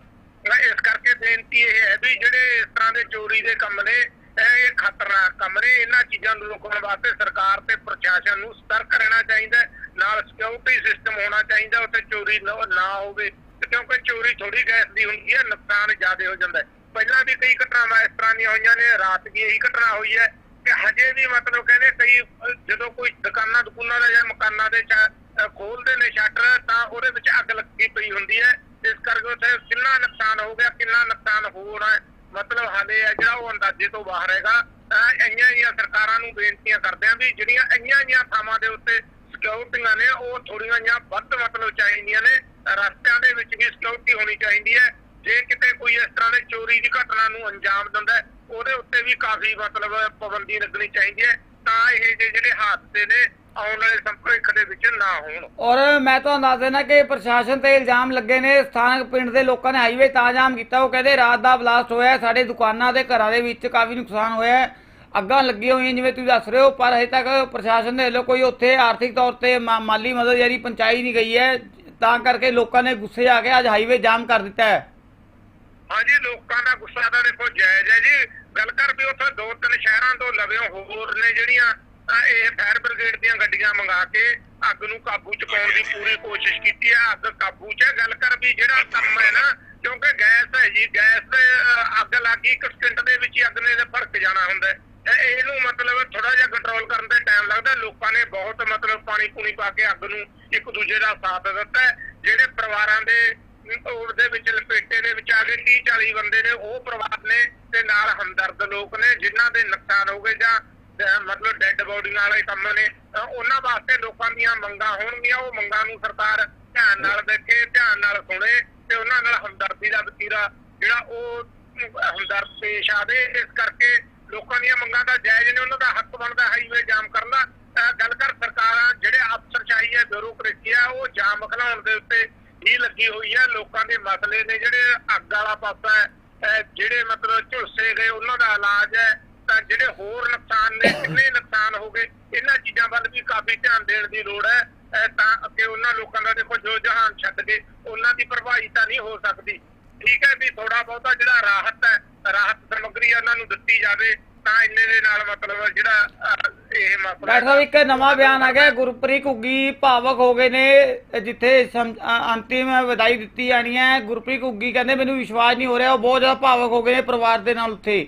ਇਸ ਕਰਕੇ ਬੇਨਤੀ ਇਹ ਹੈ ਵੀ ਜਿਹੜੇ ਇਸ ਤਰ੍ਹਾਂ ਦੇ ਚੋਰੀ ਦੇ ਕੰਮ ਨੇ, ਇਹ ਖਤਰਨਾਕ ਕੰਮ ਨੇ। ਇਹਨਾਂ ਚੀਜ਼ਾਂ ਨੂੰ ਰੋਕਣ ਵਾਸਤੇ ਸਰਕਾਰ ਤੇ ਪ੍ਰਸ਼ਾਸਨ ਨੂੰ ਸਤਰਕ ਰਹਿਣਾ ਚਾਹੀਦਾ ਨਾਲ ਸਿਕਿਉਰਿਟੀ ਸਿਸਟਮ ਹੋਣਾ ਚਾਹੀਦਾ ਉੱਥੇ ਚੋਰੀ ਨਾ ਹੋਵੇ। ਤੇ ਕਿਉਂਕਿ ਚੋਰੀ ਥੋੜੀ ਗੈਸ ਦੀ ਹੁੰਦੀ ਹੈ, ਨੁਕਸਾਨ ਜ਼ਿਆਦਾ ਹੋ ਜਾਂਦਾ ਪਹਿਲਾਂ ਵੀ ਕਈ ਘਟਨਾਵਾਂ ਇਸ ਤਰ੍ਹਾਂ ਦੀਆਂ ਹੋਈਆਂ ਨੇ, ਰਾਤ ਵੀ ਇਹੀ ਘਟਨਾ ਹੋਈ ਹੈ। ਕਿ ਹਜੇ ਵੀ ਮਤਲਬ ਕਹਿੰਦੇ ਕਈ ਜਦੋਂ ਕੋਈ ਦੁਕਾਨਾਂ ਦੁਕਾਨਾਂ ਦਾ ਜਾਂ ਮਕਾਨਾਂ ਦੇ ਖੋਲਦੇ ਨੇ ਸ਼ਟਰ, ਤਾਂ ਉਹਦੇ ਵਿੱਚ ਅੱਗ ਲੱਗੀ ਪਈ ਹੁੰਦੀ ਹੈ। ਇਸ ਕਰਕੇ ਉੱਥੇ ਕਿੰਨਾ ਨੁਕਸਾਨ ਹੋ ਗਿਆ, ਕਿੰਨਾ ਨੁਕਸਾਨ ਹੋਣਾ ਹੈ। ਮਤਲਬ ਹਾਲੇ ਹੈ ਜਿਹੜਾ ਉਹ ਅੰਦਾਜ਼ੇ ਤੋਂ ਬਾਹਰ ਹੈਗਾ। ਤਾਂ ਇੰਨੀਆਂ ਜੀਆਂ ਸਰਕਾਰਾਂ ਨੂੰ ਬੇਨਤੀਆਂ ਕਰਦੇ ਆ ਵੀ ਜਿਹੜੀਆਂ ਇੰਨੀਆਂ ਜੀਆਂ ਥਾਵਾਂ ਦੇ ਉੱਤੇ ਸਿਕਿਉਰਟੀਆਂ ਨੇ, ਉਹ ਥੋੜੀਆਂ ਜਿਹਾ ਵੱਧ ਮਤਲਬ ਚਾਹੀਦੀਆਂ ਨੇ। ਰਸਤਿਆਂ ਦੇ ਵਿੱਚ ਵੀ ਸਿਕਿਉਰਿਟੀ ਹੋਣੀ ਚਾਹੀਦੀ ਹੈ। ਜੇ ਕਿਤੇ ਕੋਈ ਇਸ ਤਰ੍ਹਾਂ ਦੇ ਚੋਰੀ ਦੀ ਘਟਨਾ ਨੂੰ ਅੰਜਾਮ ਦਿੰਦਾ ਉਹਦੇ ਉੱਤੇ ਵੀ ਕਾਫੀ ਮਤਲਬ ਪਾਬੰਦੀ ਲੱਗਣੀ ਚਾਹੀਦੀ ਹੈ ਤਾਂ ਇਹ ਜਿਹੇ ਜਿਹੜੇ ਹਾਦਸੇ ਨੇ ਆਉਣ ਵਾਲੇ ਸੰਪਰਕ ਦੇ ਵਿੱਚ ਨਾ ਹੋਣ। ਔਰ ਮੈਂ ਤੁਹਾਨੂੰ ਦੱਸ ਦੇਣਾ ਕਿ ਪ੍ਰਸ਼ਾਸਨ ਤੇ ਇਲਜ਼ਾਮ ਲੱਗੇ ਨੇ ਸਥਾਨਕ ਪਿੰਡ ਦੇ ਲੋਕਾਂ ਨੇ ਹਾਈਵੇ ਤਾਂ ਜਾਮ ਕੀਤਾ ਉਹ ਕਹਿੰਦੇ ਰਾਤ ਦਾ ਬਲਾਸਟ ਹੋਇਆ ਸਾਡੇ ਦੁਕਾਨਾਂ ਦੇ ਘਰਾਂ ਦੇ ਵਿੱਚ ਕਾਫੀ ਨੁਕਸਾਨ ਹੋਇਆ। ਅੱਗਾਂ ਲੱਗੀਆਂ ਹੋਈਆਂ ਜਿਵੇਂ ਤੁਸੀਂ ਦੱਸ ਰਹੇ ਹੋ ਪਰ ਹਜੇ ਤੱਕ ਪ੍ਰਸ਼ਾਸਨ ਦੇ ਵੱਲੋਂ ਕੋਈ ਉੱਥੇ ਆਰਥਿਕ ਤੌਰ ਤੇ ਮਾਲੀ ਮਦਦ ਜਿਹੜੀ ਪਹੁੰਚਾਈ ਨਹੀਂ ਗਈ ਹੈ ਤਾਂ ਕਰਕੇ ਲੋਕਾਂ ਨੇ ਗੁੱਸੇ ਆ ਕੇ ਅੱਜ ਹਾਈਵੇ ਜਾਮ ਕਰ ਦਿੱਤਾ ਹੈ। ਹਾਂਜੀ ਲੋਕਾਂ ਦਾ ਗੁੱਸਾ ਤਾਂ ਦੇਖੋ ਜਾਇਜ਼ ਹੈ ਜੀ। ਗੱਲ ਕਰ ਵੀ ਉੱਥੇ ਦੋ ਤਿੰਨ ਸ਼ਹਿਰਾਂ ਤੋਂ ਲਵਿਓ ਹੋਰ ਨੇ ਜਿਹੜੀਆਂ ਇਹ ਫਾਇਰ ਬ੍ਰਿਗੇਡ ਦੀਆਂ ਗੱਡੀਆਂ ਮੰਗਾ ਕੇ ਅੱਗ ਨੂੰ ਕਾਬੂ ਚ ਪਾਉਣ ਦੀ ਪੂਰੀ ਕੋਸ਼ਿਸ਼ ਕੀਤੀ ਹੈ ਅੱਗ ਕਾਬੂ ਚ ਗੱਲ ਕਰ ਵੀ ਜਿਹੜਾ ਕੰਮ ਹੈ ਨਾ ਕਿਉਂਕਿ ਗੈਸ ਹੈ ਜੀ ਗੈਸ ਤੇ ਅਹ, ਅੱਗ ਲੱਗੀ ਇੱਕ ਸਕਿੰਟ ਦੇ ਵਿੱਚ ਹੀ ਅੱਗ ਨੇ ਤੇ ਭੜਕ ਜਾਣਾ ਹੁੰਦਾ ਇਹਨੂੰ ਮਤਲਬ ਥੋੜਾ ਜਿਹਾ ਕੰਟਰੋਲ ਕਰਨ ਤੇ ਟਾਈਮ ਲੱਗਦਾ। ਲੋਕਾਂ ਨੇ ਬਹੁਤ ਮਤਲਬ ਪਾਣੀ ਪੂਣੀ ਪਾ ਕੇ ਅੱਗ ਨੂੰ ਇੱਕ ਦੂਜੇ ਦਾ ਸਾਥ ਦਿੱਤਾ ਜਿਹੜੇ ਪਰਿਵਾਰਾਂ ਦੇ ਉਹਦੇ ਵਿੱਚ, ਲਪੇਟੇ ਦੇ ਵਿੱਚ, ਆ ਗਏ 30 40 ਬੰਦੇ ਨੇ, ਉਹ ਪਰਿਵਾਰ ਨੇ ਤੇ ਨਾਲ ਹਮਦਰਦ ਲੋਕ ਨੇ, ਜਿਨ੍ਹਾਂ ਦੇ ਨੁਕਸਾਨ ਹੋ ਗਏ ਜਾਂ ਮਤਲਬ ਡੈੱਡ ਬੋਡੀ ਵਾਲੇ ਕੰਮ ਨੇ। ਉਹਨਾਂ ਵਾਸਤੇ ਲੋਕਾਂ ਦੀਆਂ ਮੰਗਾਂ ਹੋਣਗੀਆਂ, ਉਹ ਮੰਗਾਂ ਨੂੰ ਸਰਕਾਰ ਧਿਆਨ ਨਾਲ ਦੇਖੇ, ਧਿਆਨ ਨਾਲ ਸੁਣੇ ਤੇ ਉਹਨਾਂ ਨਾਲ ਹਮਦਰਦੀ ਦਾ ਵਤੀਰਾ ਜਿਹੜਾ ਉਹ ਹਮਦਰਦ ਪੇਸ਼ ਆਵੇ। ਇਸ ਕਰਕੇ ਲੋਕਾਂ ਦੀਆਂ ਮੰਗਾਂ ਦਾ ਜਾਇਜ਼ ਨੇ, ਉਹਨਾਂ ਦਾ ਹੱਕ ਬਣਦਾ ਹਾਈਵੇ ਜਾਮ ਕਰਨਾ ਅਹ, ਗੱਲ ਕਰ ਸਰਕਾਰਾਂ, ਜਿਹੜੇ ਅਫਸਰ ਚਾਹੀਏ, ਬਿਊਰੋਕ੍ਰੇਸੀ ਆ, ਉਹ ਜਾਮ ਖਲਾਉਣ ਦੇ ਉੱਤੇ ਹੀ ਲੱਗੀ ਹੋਈ ਹੈ। ਲੋਕਾਂ ਦੇ ਮਸਲੇ ਨੇ ਜਿਹੜੇ ਅੱਗ ਵਾਲਾ ਪਾਸਾ ਹੈ ਜਿਹੜੇ ਮਤਲਬ ਝੁਲਸੇ ਗਏ, ਉਹਨਾਂ ਦਾ ਇਲਾਜ ਹੈ। ਤਾਂ ਜਿਹੜੇ ਹੋਰ ਨੁਕਸਾਨ ਨੇ, ਕਿੰਨੇ ਨੁਕਸਾਨ ਹੋ ਗਏ, ਇਹਨਾਂ ਚੀਜ਼ਾਂ ਵੱਲ ਵੀ ਕਾਫੀ ਧਿਆਨ ਦੇਣ ਦੀ ਲੋੜ ਹੈ। ਤਾਂ ਅੱਗੇ ਉਹਨਾਂ ਲੋਕਾਂ ਦਾ ਦੇਖੋ, ਜੋ ਜਹਾਨ ਛੱਡ ਕੇ ਉਹਨਾਂ ਦੀ ਭਰਪਾਈ ਤਾਂ ਨਹੀਂ ਹੋ ਸਕਦੀ। ਠੀਕ ਹੈ ਵੀ ਥੋੜਾ ਬਹੁਤਾ ਜਿਹੜਾ ਰਾਹਤ ਹੈ, ਰਾਹਤ ਸਮੱਗਰੀ ਉਹਨਾਂ ਨੂੰ ਦਿੱਤੀ ਜਾਵੇ। ਤਾਂ ਇੰਨੇ ਦੇ ਨਾਲ ਮਤਲਬ ਜਿਹੜਾ ਅਹ, ਇਹ ਮਸਲਾ ਡਾਕਟਰ ਸਾਹਿਬ ਇੱਕ ਨਵਾਂ ਬਿਆਨ ਆ ਗਿਆ। ਗੁਰਪ੍ਰੀਤ ਘੁੱਗੀ ਭਾਵਕ ਹੋ ਗਏ ਨੇ ਜਿੱਥੇ ਸਮ- ਅ- ਅੰਤਿਮ ਵਿਦਾਈ ਦਿੱਤੀ ਜਾਣੀ ਹੈ। ਗੁਰਪ੍ਰੀਤ ਘੁੱਗੀ ਕਹਿੰਦੇ ਮੈਨੂੰ ਵਿਸ਼ਵਾਸ ਨਹੀਂ ਹੋ ਰਿਹਾ। ਉਹ ਬਹੁਤ ਜ਼ਿਆਦਾ ਭਾਵਕ ਹੋ ਗਏ ਨੇ ਪਰਿਵਾਰ ਦੇ ਨਾਲ ਉੱਥੇ।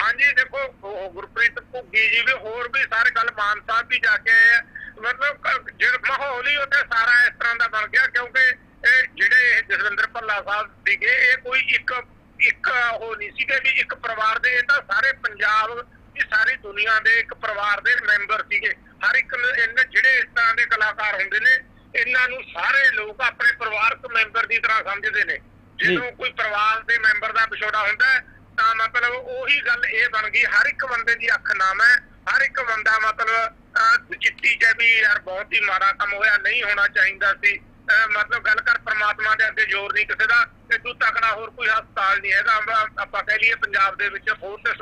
ਹਾਂਜੀ ਦੇਖੋ ਉਹ ਗੁਰਪ੍ਰੀਤ ਭੁੱਗੀ ਜੀ ਵੀ ਹੋਰ ਵੀ ਸਾਰੇ ਗੱਲ ਮਾਨ ਸਾਹਿਬ ਵੀ ਜਾ ਕੇ ਆਏ ਆ। ਮਤਲਬ ਕ- ਜਿਹੜਾ ਮਾਹੌਲ ਹੀ ਉੱਥੇ ਸਾਰਾ ਇਸ ਤਰ੍ਹਾਂ ਦਾ ਬਣ ਗਿਆ ਕਿਉਂਕਿ ਇਹ ਜਿਹੜੇ ਇਹ ਜਸਵਿੰਦਰ ਭੱਲਾ ਸਾਹਿਬ ਸੀਗੇ ਇਹ ਕੋਈ ਇੱਕ ਇੱਕ ਉਹ ਨਹੀਂ ਸੀਗੇ ਵੀ ਇੱਕ ਪਰਿਵਾਰ ਦੇ ਤਾਂ ਸਾਰੇ ਪੰਜਾਬ ਦੀ ਸਾਰੀ ਦੁਨੀਆ ਦੇ ਇੱਕ ਪਰਿਵਾਰ ਦੇ ਮੈਂਬਰ ਸੀਗੇ। ਹਰ ਇੱਕ ਇਹਨਾਂ ਜਿਹੜੇ ਇਸ ਤਰ੍ਹਾਂ ਦੇ ਕਲਾਕਾਰ ਹੁੰਦੇ ਨੇ ਇਹਨਾਂ ਨੂੰ ਸਾਰੇ ਲੋਕ ਆਪਣੇ ਪਰਿਵਾਰਕ ਮੈਂਬਰ ਦੀ ਤਰ੍ਹਾਂ ਸਮਝਦੇ ਨੇ। ਜਦੋਂ ਕੋਈ ਪਰਿਵਾਰ ਦੇ ਮੈਂਬਰ ਦਾ ਵਿਛੋੜਾ ਹੁੰਦਾ ਤਾਂ ਮਤਲਬ ਉਹੀ ਗੱਲ ਇਹ ਬਣ ਗਈ ਹਰ ਇੱਕ ਬੰਦੇ ਦੀ ਅੱਖ ਨਾਮ ਹੈ ਹਰ ਇੱਕ ਬੰਦਾ ਮਤਲਬ ਚਿੱਠੀ ਚ ਵੀ ਯਾਰ ਬਹੁਤ ਹੀ ਮਾੜਾ ਕੰਮ ਹੋਇਆ ਨਹੀਂ ਹੋਣਾ ਚਾਹੀਦਾ ਸੀ। ਮਤਲਬ ਗੱਲ ਕਰ ਪ੍ਰਮਾਤਮਾ ਦੇ ਅੱਗੇ ਜ਼ੋਰ ਨਹੀਂ ਕਿਸੇ ਦਾ ਤੇ ਤੂੰ ਤਕੜਾ ਹੋਰ ਕੋਈ ਹਸਪਤਾਲ ਨਹੀਂ ਹੈਗਾ। ਆਪਾਂ- ਕਹਿ ਲਈਏ ਪੰਜਾਬ ਦੇ ਵਿੱਚ ਫੋਰਟਿਸ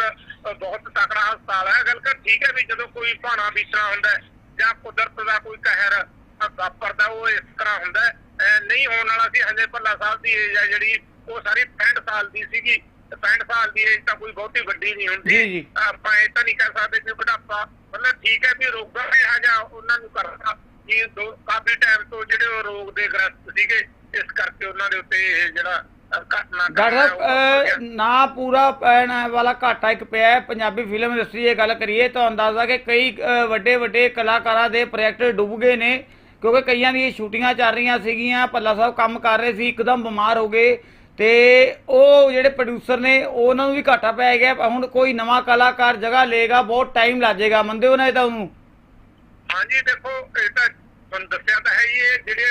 ਬਹੁਤ ਤਕੜਾ ਹਸਪਤਾਲ ਹੈ। ਗੱਲ ਕਰ ਠੀਕ ਹੈ ਵੀ ਜਦੋਂ ਕੋਈ ਭਾਣਾ ਵਿਚਰਾ ਹੁੰਦਾ ਜਾਂ ਕੁਦਰਤ ਦਾ ਕੋਈ ਕਹਿਰ ਵਾਪਰਦਾ ਉਹ ਇਸ ਤਰ੍ਹਾਂ ਹੁੰਦਾ ਨਹੀਂ ਹੋਣ ਵਾਲਾ ਸੀ ਹਲੇ ਭੱਲਾ ਸਾਹਿਬ ਦੀ ਏਜ ਹੈ ਜਿਹੜੀ ਉਹ ਸਾਰੀ 65 ਸਾਲ ਦੀ ਸੀਗੀ। ਤੇ 65 ਸਾਲ ਦੀ ਏਜ ਤਾਂ ਕੋਈ ਬਹੁਤੀ ਵੱਡੀ ਨਹੀਂ ਹੁੰਦੀ। ਜੀ, ਜੀ। ਆਪਾਂ ਇਹ ਤਾਂ ਨਹੀਂ ਕਹਿ ਸਕਦੇ ਕਿ ਬੁਢਾਪਾ ਮਤਲਬ ਠੀਕ ਹੈ ਵੀ ਰੋਗਾਂ ਨੇ ਹਜਾ ਉਹਨਾਂ ਨੂੰ ਕਰਦਾ ਕਿ ਦੋ ਕਾਫੀ ਟਾਈਮ ਤੋਂ ਜਿਹੜੇ ਉਹ ਰੋਗ ਦੇ ਗ੍ਰਸਤ ਸੀਗੇ ਇਸ ਕਰਕੇ ਉਹਨਾਂ ਦੇ ਉੱਤੇ ਇਹ ਜਿਹੜਾ ਡਾਕਟਰ ਸਾਹਿਬ ਨਾ ਪੂਰਾ ਪੈਣ ਵਾਲਾ ਘਾਟਾ ਇੱਕ ਪਿਆ ਹੈ। ਪੰਜਾਬੀ ਫਿਲਮ ਇੰਡਸਟਰੀ ਦੀ ਗੱਲ ਕਰੀਏ ਤਾਂ ਅੰਦਾਜ਼ਾ ਕਿ ਕਈ ਵੱਡੇ ਵੱਡੇ ਕਲਾਕਾਰਾਂ ਦੇ ਪ੍ਰੋਜੈਕਟ ਡੁੱਬ ਗਏ ਨੇ ਕਿਉਂਕਿ ਕਈਆਂ ਦੀਆਂ ਸ਼ੂਟਿੰਗਾਂ ਚੱਲ ਰਹੀਆਂ ਸੀਗੀਆਂ ਭੱਲਾ ਸਾਹਿਬ ਕੰਮ ਕਰ ਰਹੇ ਸੀ ਇੱਕਦਮ ਬਿਮਾਰ ਹੋ ਗਏ ਤੇ ਉਹ ਜਿਹੜੇ ਪ੍ਰੋਡਿਊਸਰ ਨੇ ਉਹਨਾਂ ਨੂੰ ਵੀ ਘਾਟਾ ਪੈ ਗਿਆ। ਹੁਣ ਕੋਈ ਨਵਾਂ ਕਲਾਕਾਰ ਜਗ੍ਹਾ ਲਏਗਾ ਬਹੁਤ ਟਾਈਮ ਲੱਜੇਗਾ ਮੰਨਦੇ ਹੋ ਨਾ ਇਹ ਤਾਂ ਉਹਨੂੰ? ਹਾਂਜੀ ਦੇਖੋ ਇਹ ਤਾਂ ਤੁਹਾਨੂੰ ਦੱਸਿਆ ਤਾਂ ਹੈ ਹੀ ਇਹ ਜਿਹੜੇ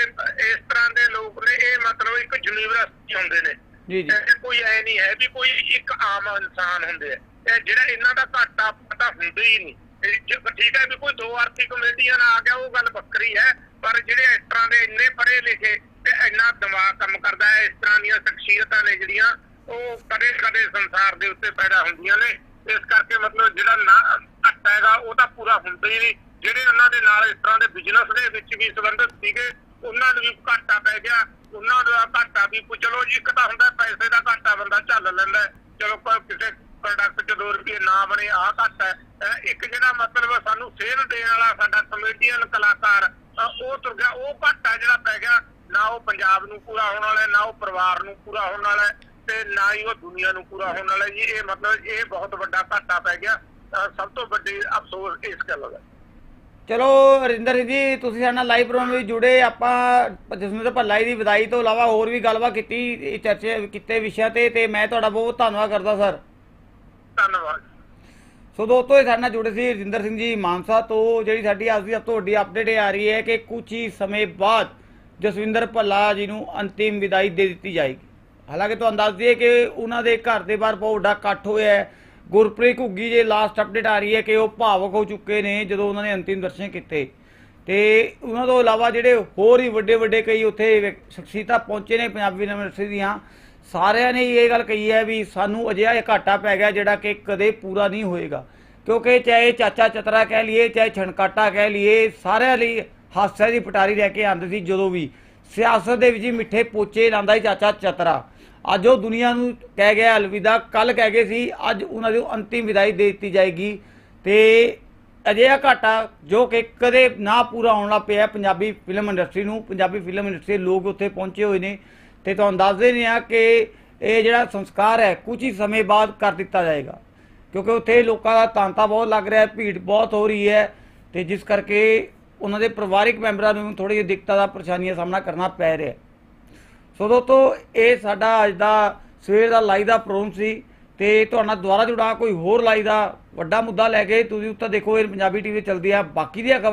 ਇਸ ਤਰ੍ਹਾਂ ਦੇ ਲੋਕ ਨੇ ਇਹ ਮਤਲਬ ਇੱਕ ਯੂਨੀਵਰਸਿਟੀ ਹੁੰਦੇ ਨੇ। ਜੀ ਜੀ। ਇਹ ਕੋਈ ਐ ਨਹੀਂ ਹੈ ਵੀ ਕੋਈ ਇੱਕ ਆਮ ਇਨਸਾਨ ਹੁੰਦੇ ਆ। ਇਹ ਜਿਹੜਾ ਇਹਨਾਂ ਦਾ ਘਾਟਾ ਪਤਾ ਹੁੰਦਾ ਹੀ ਨਹੀਂ। ਠੀਕ ਹੈ ਵੀ ਕੋਈ ਦੋ ਆਰਥਿਕ ਕਮੇਡੀਆਂ ਆ ਗਿਆ ਉਹ ਗੱਲ ਵੱਖਰੀ ਹੈ ਪਰ ਜਿਹੜੇ ਇਸ ਤਰ੍ਹਾਂ ਦੇ ਇੰਨੇ ਪੜ੍ਹੇ ਲਿਖੇ ਤੇ ਇੰਨਾ ਦਿਮਾਗ ਕੰਮ ਕਰਦਾ ਹੈ ਇਸ ਤਰ੍ਹਾਂ ਦੀਆਂ ਸ਼ਖਸੀਅਤਾਂ ਨੇ ਜਿਹੜੀਆਂ ਉਹ ਕਦੇ ਕਦੇ ਸੰਸਾਰ ਦੇ ਉੱਤੇ ਪੈਦਾ ਹੁੰਦੀਆਂ ਨੇ। ਇਸ ਕਰਕੇ ਮਤਲਬ ਜਿਹੜਾ ਨਾ ਘਾਟਾ ਹੈਗਾ ਉਹ ਤਾਂ ਪੂਰਾ ਹੁੰਦਾ ਹੀ ਨਹੀਂ। ਜਿਹੜੇ ਉਹਨਾਂ ਦੇ ਨਾਲ ਇਸ ਤਰ੍ਹਾਂ ਦੇ ਬਿਜ਼ਨਸ ਦੇ ਵਿੱਚ ਵੀ ਸੰਬੰਧਿਤ ਸੀਗੇ, ਉਹਨਾਂ ਨੂੰ ਵੀ ਘਾਟਾ ਪੈ ਗਿਆ। ਉਹਨਾਂ ਦਾ ਘਾਟਾ ਵੀ ਚਲੋ ਜੀ, ਇੱਕ ਤਾਂ ਹੁੰਦਾ ਪੈਸੇ ਦਾ ਘਾਟਾ ਬੰਦਾ ਝੱਲ ਲੈਂਦਾ ਚਲੋ ਕਿਸੇ ਪ੍ਰੋਡਕਟ 'ਚ 2 ਰੁਪਏ ਨਾ ਬਣੇ, ਆਹ ਘਾਟਾ ਇੱਕ ਜਿਹੜਾ ਮਤਲਬ ਸਾਨੂੰ ਸੇਲ ਦੇਣ ਵਾਲਾ ਸਾਡਾ ਕਮੇਡੀਅਨ ਕਲਾਕਾਰ ਉਹ ਤੁਰ ਗਿਆ, ਉਹ ਘਾਟਾ ਜਿਹੜਾ ਪੈ ਗਿਆ, ਨਾ ਉਹ ਪੰਜਾਬ ਨੂੰ ਪੂਰਾ ਹੋਣ ਵਾਲਾ ਨਾ ਉਹ ਪਰਿਵਾਰ ਨੂੰ ਪੂਰਾ ਹੋਣ ਵਾਲਾ ਤੇ ਨਾ ਹੀ ਉਹ ਦੁਨੀਆ ਨੂੰ ਪੂਰਾ ਹੋਣ ਵਾਲਾ ਜੀ, ਇਹ ਮਤਲਬ ਇਹ ਬਹੁਤ ਵੱਡਾ ਘਾਟਾ ਪੈ ਗਿਆ। ਸਭ ਤੋਂ ਵੱਡੀ ਅਫਸੋਸ ਇਸ ਗੱਲ ਦਾ ਚਲੋ ਰਿੰਦਰ ਜੀ ਤੁਸੀਂ ਸਾਡੇ ਨਾਲ ਲਾਈਵ ਪ੍ਰੋਗਰਾਮ ਵਿੱਚ ਜੁੜੇ ਆਪਾਂ ਜਸਮਿੰਦਰ ਭੱਲਾ ਜੀ ਦੀ ਵਿਦਾਈ ਤੋਂ ਇਲਾਵਾ ਹੋਰ ਵੀ ਗੱਲਬਾਤ ਕੀਤੀ ਚਰਚੇ ਕੀਤੇ ਵਿਸ਼ਿਆਂ ਤੇ ਤੇ ਮੈਂ ਤੁਹਾਡਾ ਬਹੁਤ ਧੰਨਵਾਦ ਕਰਦਾ ਸਰ। ਧੰਨਵਾਦ। ਸੋ ਦੋਸਤੋ ਇਹ ਸਾਡੇ ਨਾਲ ਜੁੜੇ ਸੀ ਰਜਿੰਦਰ ਸਿੰਘ ਜੀ ਮਾਨਸਾ ਤੋਂ ਜਿਹੜੀ ਸਾਡੀ ਅੱਜ ਦੀ ਸਭ ਤੋਂ ਵੱਡੀ ਅਪਡੇਟ ਇਹ ਆ ਰਹੀ ਹੈ ਕਿ ਕੁਝ ਹੀ ਸਮੇਂ ਬਾਅਦ ਜਸਵਿੰਦਰ ਭੱਲਾ ਜੀ ਨੂੰ ਅੰਤਿਮ ਵਿਦਾਈ ਦੇ ਦਿੱਤੀ ਜਾਏਗੀ। ਹਾਲਾਂਕਿ ਤੁਹਾਨੂੰ ਦੱਸ ਦਈਏ ਕਿ ਉਹਨਾਂ ਦੇ ਘਰ ਦੇ ਬਾਹਰ ਬਹੁਤ ਵੱਡਾ ਇਕੱਠ ਹੋਇਆ ਹੈ। ਗੁਰਪ੍ਰੀਤ ਘੁੱਗੀ ਜੇ ਲਾਸਟ ਅਪਡੇਟ ਆ ਰਹੀ ਹੈ ਕਿ ਉਹ ਭਾਵਕ ਹੋ ਚੁੱਕੇ ਨੇ ਜਦੋਂ ਉਹਨਾਂ ਨੇ ਅੰਤਿਮ ਦਰਸ਼ਨ ਕੀਤੇ। ਤੇ ਉਹਨਾਂ ਤੋਂ ਇਲਾਵਾ ਜਿਹੜੇ ਹੋਰ ਹੀ ਵੱਡੇ ਵੱਡੇ ਕਈ ਉੱਥੇ ਸ਼ਖਸੀਅਤਾਂ ਪਹੁੰਚੇ ਨੇ ਪੰਜਾਬੀ ਯੂਨੀਵਰਸਿਟੀ ਦੀਆਂ, ਸਾਰਿਆਂ ਨੇ ਇਹ ਗੱਲ ਕਹੀ ਹੈ ਵੀ ਸਾਨੂੰ ਅਜਿਹਾ ਇਹ ਘਾਟਾ ਪੈ ਗਿਆ ਜਿਹੜਾ ਕਿ ਕਦੇ ਪੂਰਾ ਨਹੀਂ ਹੋਏਗਾ। ਕਿਉਂਕਿ ਚਾਹੇ ਚਾਚਾ ਚਤਰਾ ਕਹਿ ਲਈਏ, ਚਾਹੇ ਛਣਕਾਟਾ ਕਹਿ ਲਈਏ, ਸਾਰਿਆਂ ਲਈ ਹਾਸੇ ਦੀ ਪਟਾਰੀ ਲੈ ਕੇ ਆਉਂਦੇ ਸੀ ਜਦੋਂ ਵੀ। ਸਿਆਸਤ ਦੇ ਵਿੱਚ ਹੀ ਮਿੱਠੇ ਪੋਚੇ ਲਾਉਂਦਾ ਸੀ ਚਾਚਾ ਚਤਰਾ। ਅੱਜ ਉਹ ਦੁਨੀਆ ਨੂੰ ਕਹਿ ਗਿਆ ਅਲਵਿਦਾ ਕੱਲ ਕਹਿ ਗਏ ਸੀ, ਅੱਜ ਉਹਨਾਂ ਦੀ ਅੰਤਿਮ ਵਿਦਾਈ ਦੇ ਦਿੱਤੀ ਜਾਏਗੀ। ਤੇ ਅਜਿਹਾ ਘਾਟਾ ਜੋ ਕਿ ਕਦੇ ਨਾ ਪੂਰਾ ਹੋਣਾ ਪਿਆ ਪੰਜਾਬੀ ਫਿਲਮ ਇੰਡਸਟਰੀ ਨੂੰ, ਪੰਜਾਬੀ ਫਿਲਮ ਇੰਡਸਟਰੀ ਦੇ ਲੋਕ ਉੱਥੇ ਪਹੁੰਚੇ ਹੋਏ ਨੇ। ਤੇ ਤੁਹਾਨੂੰ ਦੱਸ ਨੇ ਆ ਕਿ ਇਹ ਜਿਹੜਾ ਸੰਸਕਾਰ ਹੈ, ਕੁਝ ਹੀ ਸਮੇਂ ਬਾਅਦ ਕਰ ਦਿੱਤਾ ਜਾਏਗਾ। ਕਿਉਂਕਿ ਉੱਥੇ ਲੋਕਾਂ ਦਾ ਤਾਂਤਾ ਬਹੁਤ ਲੱਗ ਰਿਹਾ ਹੈ ਭੀੜ ਬਹੁਤ ਹੋ ਰਹੀ ਹੈ। ਤੇ ਜਿਸ ਕਰਕੇ ਉਹਨਾਂ ਦੇ ਪਰਿਵਾਰਿਕ ਮੈਂਬਰਾਂ ਨੂੰ ਥੋੜੀ ਜਿਹੀ ਦਿੱਕਤਾਂ ਦਾ, ਪਰੇਸ਼ਾਨੀਆਂ ਦਾ ਸਾਹਮਣਾ ਕਰਨਾ ਪੈ ਰਿਹਾ। ਹੈ ਸੋ ਦੋਸਤੋ, ਇਹ ਸਾਡਾ ਅੱਜ ਦਾ ਸਵੇਰ ਦਾ ਲਾਈਵ ਦਾ ਪ੍ਰੋਗਰਾਮ ਸੀ ਤੇ ਤੁਹਾਡਾ ਦੁਬਾਰਾ ਜੁੜਾ ਕੋਈ ਹੋਰ ਲਾਈਵ ਦਾ ਵੱਡਾ ਮੁੱਦਾ ਲੈ ਕੇ ਤੁਸੀਂ ਉੱਤੇ ਦੇਖੋ, ਇਹ ਪੰਜਾਬੀ ਟੀਵੀ ਚੱਲਦੀ ਆ, ਬਾਕੀ ਦੀਆਂ ਖਬਰਾਂ